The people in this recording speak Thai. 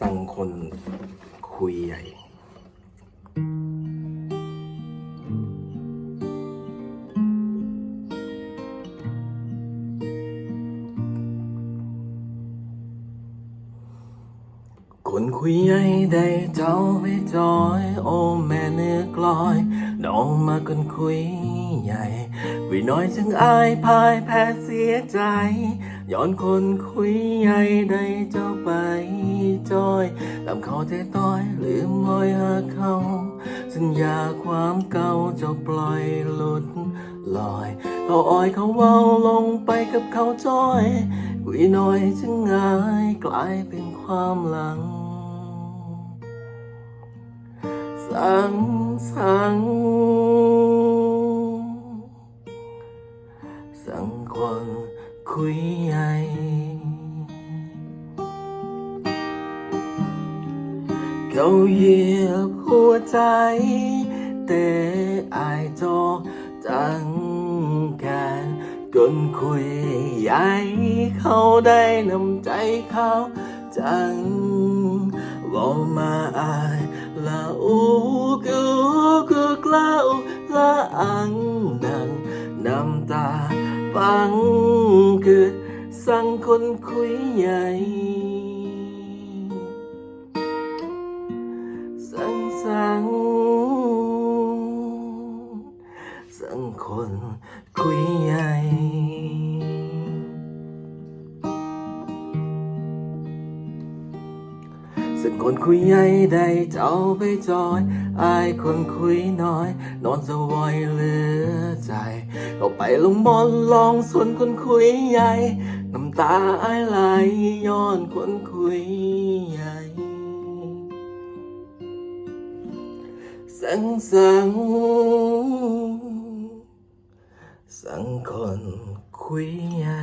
สั่งคนคุยใหญ่คนคุยใหญ่ได้เจ้าไปจอย โอ้แม่เนื้อกลอยน้องมาคนคุยใหญ่วิน้อยจึงอายพายแพ้เสียใจ ย้อนคนคุยใหญ่ได้เจ้าไป จอยตามเขาเทต้อยลืมมอยหาเขาสัญญาความเก่าจ้าปล่อยหลุดลอยเขาอ้อยเขาเว้าลงไปกับเขาจอยคุยน้อยจึงง่ายกลายเป็นความหลัง สังสัง สังคนคุยใหญ่ เขาเหยียบหัวใจแต่อายจอจังกันกนคุยใหญ่เขาได้นำใจเขาจังบอกมาอายละอูกูกูกล้าละอังดังน้ำตาปังเกิดสั่งคนคุยใหญ่ คนคุยใหญ่สั่งคนคุยใหญ่ได้เจ้าไปจอยอายคนคุยน้อย นอนสวอยเหลือใจเราไปลงบอลลองส่วนคนคุยใหญ่ น้ำตาอายไหลย้อนคนคุยใหญ่สังสัง สังคนคุยใหญ่